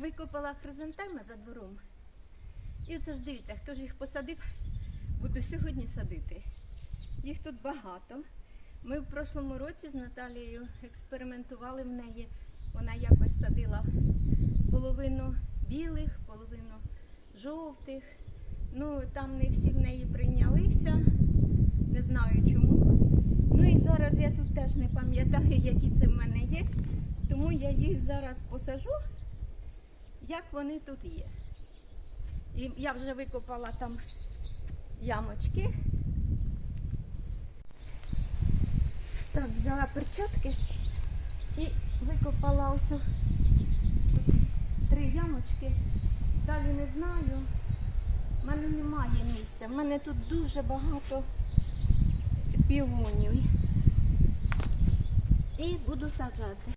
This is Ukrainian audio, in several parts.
викопала хризантеми за двором. І оце ж дивіться, хто ж їх посадив, буду сьогодні садити. Їх тут багато. Ми в прошлому році з Наталією експериментували в неї. Вона якось садила половину білих, половину жовтих. Ну, там не всі в неї прийнялися. Не знаю чому. Ну і зараз я тут теж не пам'ятаю, які це в мене є. Тому я їх зараз посажу, як вони тут є. І я вже викопала там ямочки. Так, взяла перчатки і викопала ось три ямочки. Далі не знаю. У мене немає місця. У мене тут дуже багато півонів. І буду саджати.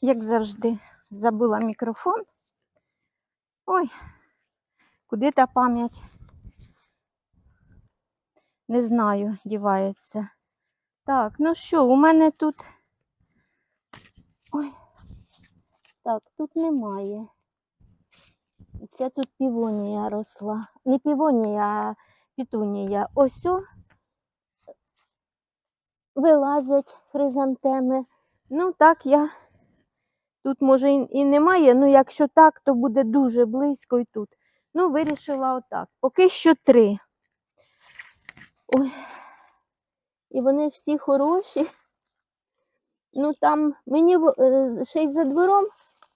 Як завжди, забула мікрофон. Ой, куди та пам'ять? Не знаю, дівається. Так, ну що, у мене тут. Ой. Так, тут немає. Це тут півонія росла. Не півонія, а пітунія. Ось о, вилазять хризантеми. Ну, так я. Тут, може, і немає, ну якщо так, то буде дуже близько і тут. Ну, вирішила отак. Поки що три. Ой. І вони всі хороші. Ну там мені е, ще й за двором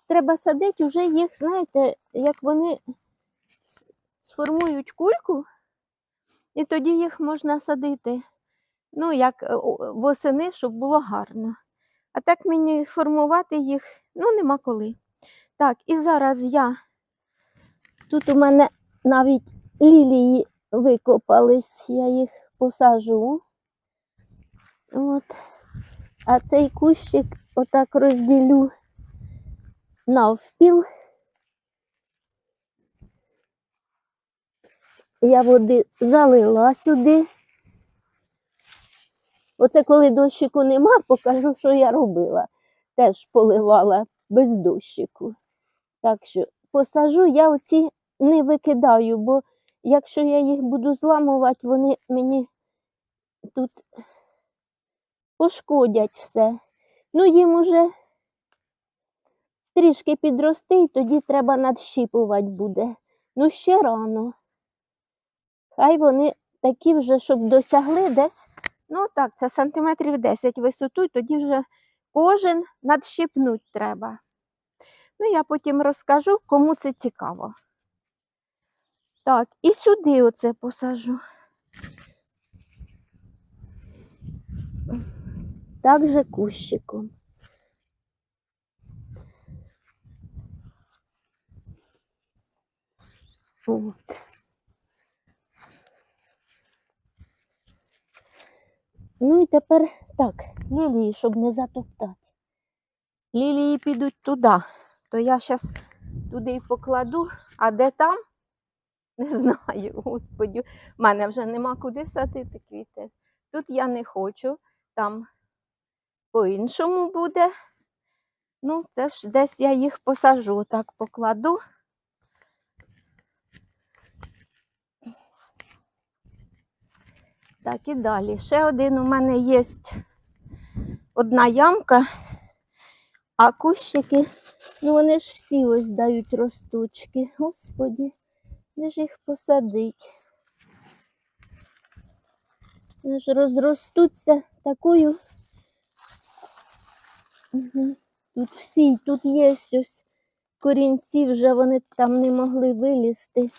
треба садити вже їх, знаєте, як вони сформують кульку, і тоді їх можна садити. Ну, як е, восени, щоб було гарно. А так мені формувати їх, ну, нема коли. Так, і зараз я. Тут у мене навіть лілії викопались, я їх посажу. От. А цей кущик отак розділю навпіл. Я води залила сюди. Оце коли дощику нема, покажу, що я робила. Теж поливала без дощику. Так що посажу, я оці не викидаю, бо якщо я їх буду зламувати, вони мені тут пошкодять все. Ну, їм уже трішки підрости, і тоді треба надщіпувати буде. Ну, ще рано. Хай вони такі вже, щоб досягли десь, ну так, це сантиметрів 10 висоту, і тоді вже кожен надщипнуть треба. Ну, я потім розкажу, кому це цікаво. Так, і сюди оце посажу. Так же кущиком. От. Ну і тепер так, лілії, щоб не затоптати. Лілії підуть туди, то я зараз туди і покладу, а де там? Не знаю, господі. У мене вже нема куди садити квіти. Тут я не хочу, там по-іншому буде. Ну, це ж десь я їх посажу, так покладу. Так, і далі. Ще один у мене є одна ямка, а кущики, ну вони ж всі ось дають ростучки. Господі, де ж їх посадить? Вони ж розростуться такою. Угу. Тут всі, тут є ось корінці, вже вони там не могли вилізти.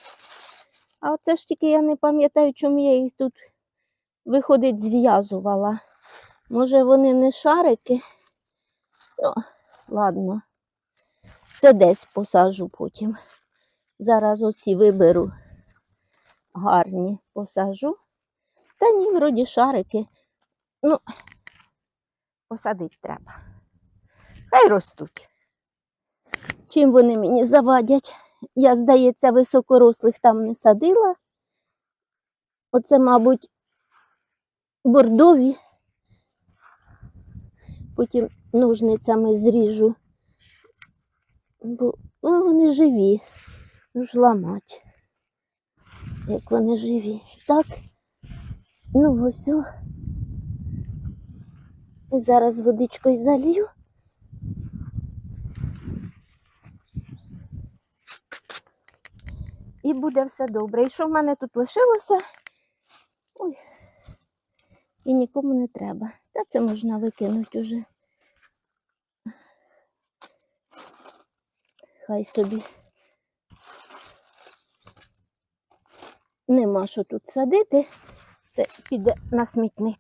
А оце ж тільки я не пам'ятаю, чому я їх тут, виходить, зв'язувала. Може, вони не шарики? О, ладно. Це десь посажу потім. Зараз оці виберу гарні посажу. Та ні, вроді шарики. Ну, посадити треба. Хай ростуть. Чим вони мені завадять? Я, здається, високорослих там не садила. Оце, мабуть, бордові. Потім ножницями зріжу, бо Ну, вони живі. Ну ж ламать. Як вони живі. Так. Ну ось. О. І зараз водичкою залью. І буде все добре. І що в мене тут лишилося? Ой. І нікому не треба. Та це можна викинути уже. Хай собі. Нема що тут садити. Це піде на смітник.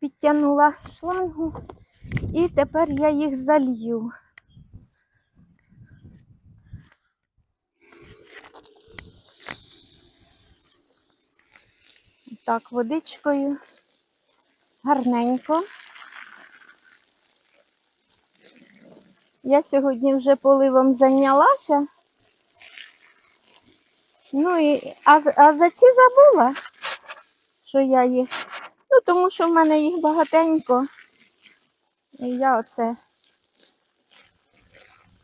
Підтягнула шлангу і тепер я їх залью. Так, водичкою гарненько. Я сьогодні вже поливом зайнялася. Ну і а, а за ці забула, що я їх. Ну, тому що в мене їх багатенько. І я оце.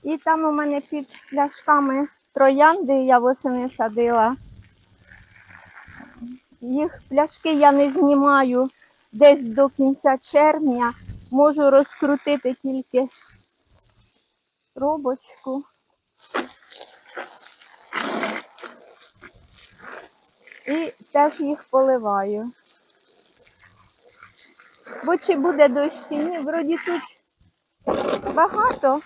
І там у мене під пляшками троянди я восени садила. Їх пляшки я не знімаю десь до кінця червня. Можу розкрутити тільки робочку. І теж їх поливаю. Бо чи буде дощ чи ні, вроді тут багато.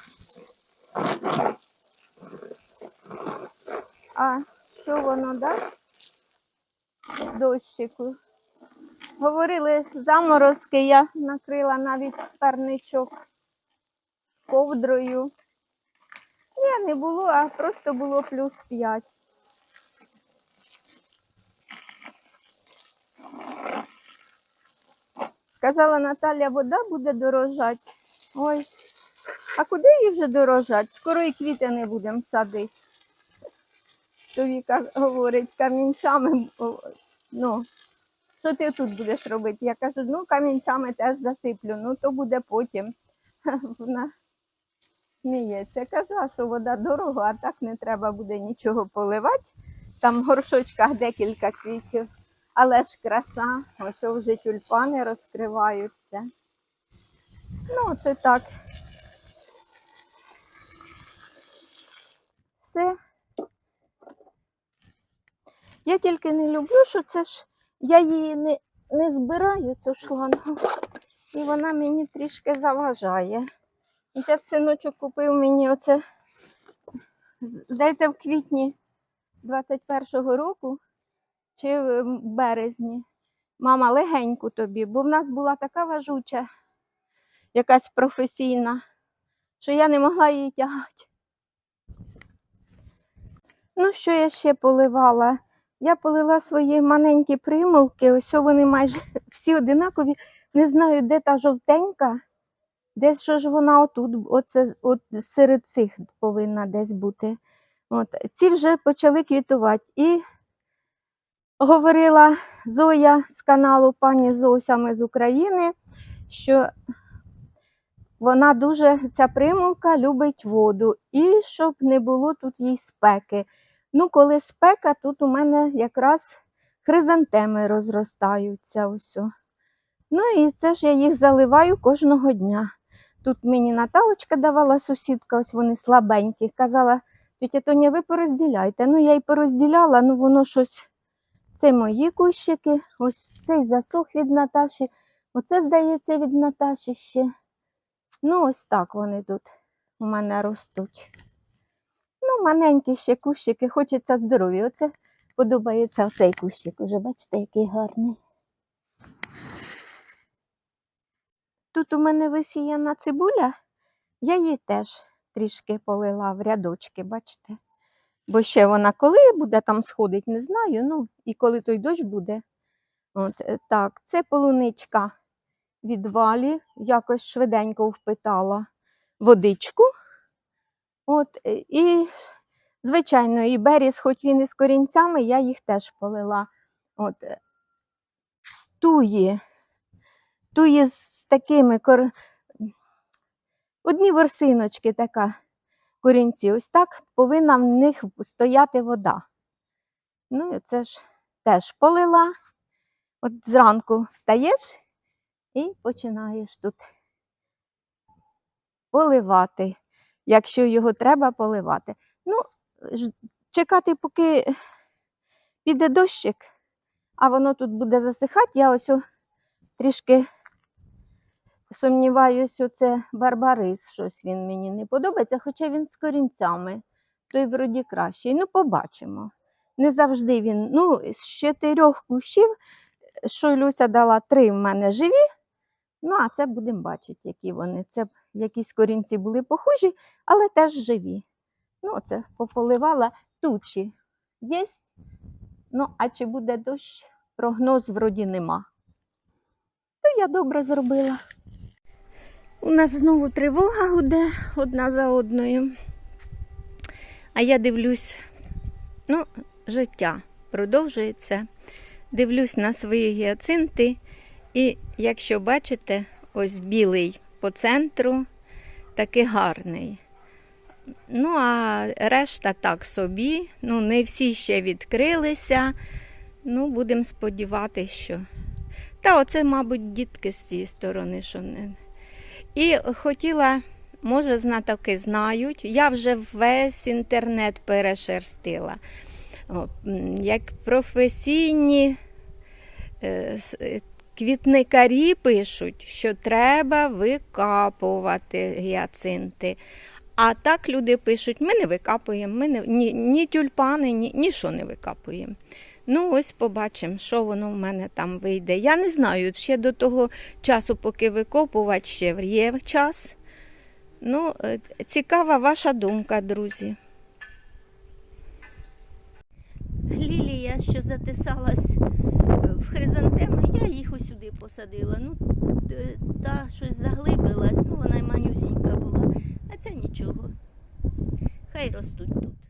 А що воно дасть? Дощику. Говорили, заморозки я накрила навіть парничок ковдрою. Ні, не було, а просто було плюс 5. Сказала Наталя, вода буде дорожати. Ой, а куди її вже дорожати? Скоро і квіти не будемо садити. То Віка говорить, камінцями, ну, що ти тут будеш робити? Я кажу, ну камінцями теж засиплю, ну то буде потім. Вона сміється. Каже, а що вода дорого, а так не треба буде нічого поливати. Там в горшочках декілька квітів. Але ж краса, ось вже тюльпани розкриваються. Ну, це так. Все. Я тільки не люблю, що це ж я її не, не збираю, цю шлангу, і вона мені трішки заважає. Ця синочок купив мені оце, здається, в квітні 21-го року чи в березні. Мама, легеньку тобі, бо в нас була така важуча, якась професійна, що я не могла її тягати. Ну, що я ще поливала? Я полила свої маленькі примулки, ось вони майже всі одинакові. Не знаю, де та жовтенька, десь що ж вона отут, оце, от серед цих повинна десь бути. От. Ці вже почали квітувати. І говорила Зоя з каналу пані Зосями з України, що вона дуже, ця примулка любить воду, і щоб не було тут їй спеки. Ну, коли спека, тут у мене якраз хризантеми розростаються. Ось. Ну і це ж я їх заливаю кожного дня. Тут мені Наталочка давала сусідка, ось вони слабенькі. Казала, тетя Тоня, ви порозділяйте. Ну, я й порозділяла, ну воно щось. Це мої кущики, ось цей засох від Наташі. Оце, здається, від Наташі ще. Ну, ось так вони тут у мене ростуть. Маленькі ще кущики, хочеться здоров'я. Оце подобається оцей кущик. Уже бачите, який гарний. Тут у мене висіяна цибуля, я її теж трішки полила в рядочки, бачите. Бо ще вона коли буде там сходить, не знаю. Ну, і коли той дощ буде. От, е, так, це полуничка від валі, якось швиденько впитала водичку. От, е, і, звичайно, і беріз, хоч він із корінцями, я їх теж полила. От, е, туї з такими кор... одні ворсиночки така корінці. Ось так повинна в них стояти вода. Ну, і це ж теж полила. От зранку встаєш і починаєш тут поливати, якщо його треба поливати. Ну, чекати, поки піде дощик, а воно тут буде засихати, я ось трішки сумніваюсь, це барбарис, щось він мені не подобається, хоча він з корінцями, той вроді кращий. Ну, побачимо. Не завжди він. Ну, з чотирьох кущів, що Люся дала, три в мене живі. Ну, а це будемо бачити, які вони. Це якісь корінці були похожі, але теж живі. Ну, це пополивала тучі. Є. Ну, а чи буде дощ? Прогноз вроді нема. То я добре зробила. У нас знову тривога гуде одна за одною. А я дивлюсь, ну, життя продовжується. Дивлюсь на свої гіацинти. І якщо бачите, ось білий по центру, такий гарний. Ну, а решта так собі. Ну, не всі ще відкрилися. Ну, будемо сподіватися, що. Та оце, мабуть, дітки з цієї сторони, що не. І хотіла, може, знатоки знають, я вже весь інтернет перешерстила. Як професійні е, квітникарі пишуть, що треба викапувати гіацинти. А так люди пишуть, ми не викапуємо, ми не, ні, ні тюльпани, ні, нічого не викапуємо. Ну, ось побачимо, що воно в мене там вийде. Я не знаю, ще до того часу, поки викопувати, ще є час. Ну, е, цікава ваша думка, друзі. Лілія, що затисалась в хризантеми, я їх ось сюди посадила. Ну, е, та щось заглибилась, ну вона й манюсінька була. А це нічого. Хай ростуть тут.